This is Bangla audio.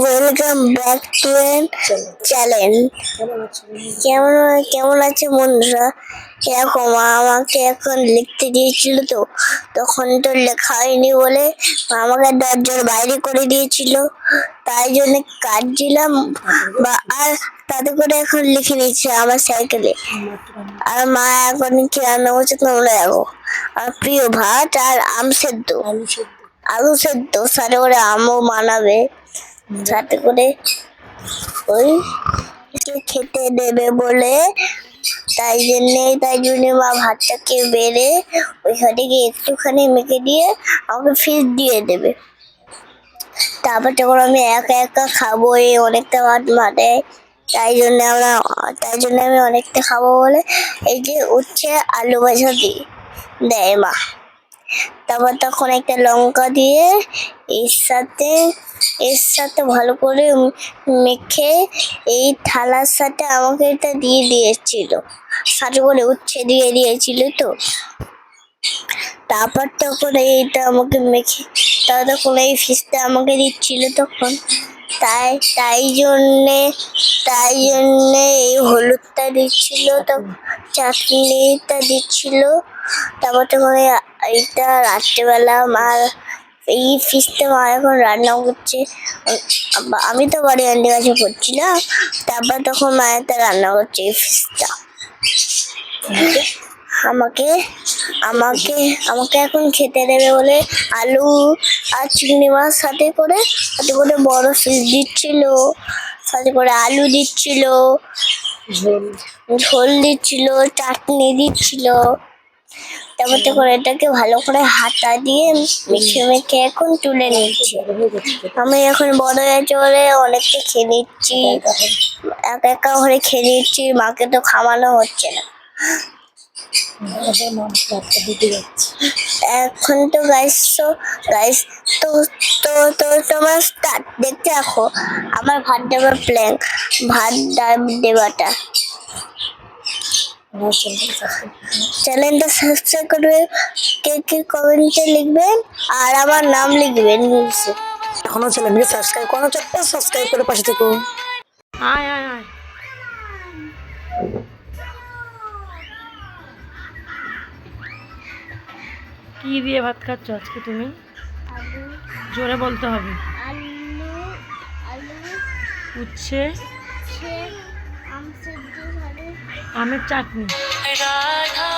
ওয়েলকাম ব্যাক টু চ্যানেল কেমন কেমন আছে বন্ধুরা? এরকম আমাকে এখন লিখতে দিয়েছিল তো, তখন তো লেখা হয়নি বলে আমাকে দরজার বাইরে করে দিয়েছিল। তাই জন্য কাটছিলাম বা আর তাতে করে এখন লিখে নিচ্ছে আমার সাইকেলে আর মা এখন কি রান্না করছে তোমরা দেখো। আর প্রিয় ভাত আর আম সেদ্ধ। আলু সেদ্ধ, সাথে করে আমও বানাবে। সাথে করে ওই খেতে দেবে বলে। তাই জন্যে, তাই জন্য মা ভাতটাকে বেড়ে ওইখানে গিয়ে একটুখানি মেখে দিয়ে আমাকে ফিস দিয়ে দেবে। তারপর যখন আমি একা একা খাব এই অনেকটা ভাত মাঠে তাই জন্য আমরা, তাই জন্য আমি অনেকটা খাব বলে এই যে উচ্ছে আলু ভাজা দিই দেয় মা। তারপর তখন একটা লঙ্কা দিয়ে এর সাথে এর সাথে ভালো করে মেখে এই থালার সাথে আমাকে এটা দিয়ে দিয়েছিল। সাথে করে উচ্ছে দিয়ে দিয়েছিল তো। তারপর তখন এইটা আমাকে মেখে, তারপর তখন এই ফিসটা আমাকে দিচ্ছিল তখন। তাই তাই জন্যে তাই জন্যে এই হলুদটা দিচ্ছিল তো, চাটনিটা দিচ্ছিল। তারপর তখন এইটা রাত্রেবেলা মা এই ফিসটা মা এখন রান্না করছে। আমি তো বাড়ি আন্টি কাছে পড়ছিলাম তারপর তখন মা এটা রান্না করছে এই ফিসটা আমাকে আমাকে আমাকে এখন খেতে দেবে বলে আলু আর চিংড়ি মাছ সাথে করে সাথে করে বড় ফিস দিচ্ছিল সাথে করে আলু দিচ্ছিল ঝোল। ঝোল দিচ্ছিল চাটনি দিচ্ছিল। তারপর করে এটাকে ভালো করে হাতা দিয়ে মেখে মেখে এখন তুলে নিচ্ছি। হয়ে। আমি এখন বড় হয়েছে বলে অনেকটা খেয়ে নিচ্ছি। একা একা করে খেয়ে নিচ্ছি মাকে তো খাওয়ানো হচ্ছে না। এখন তো গাইস তো গাইস তো তো তো তোমার স্টার্ট দেখতে রাখো আমার ভাত দেবার প্ল্যান ভাত দেওয়াটা সাবস্ক্রাইব চ্যানেলটা সাবস্ক্রাইব করবে কে কে কমেন্টে লিখবেন আর আমার নাম লিখবেন নিচে এখনও চ্যানেলকে সাবস্ক্রাইব করো চট্ট সাবস্ক্রাইব করে পাশে থেকো। আয় আয় আয়। কি দিয়ে ভাত খাচ্ছ আজকে তুমি? জোরে বলতে হবে। আলু আলু উচ্ছে। আমের চাটনি। রাধা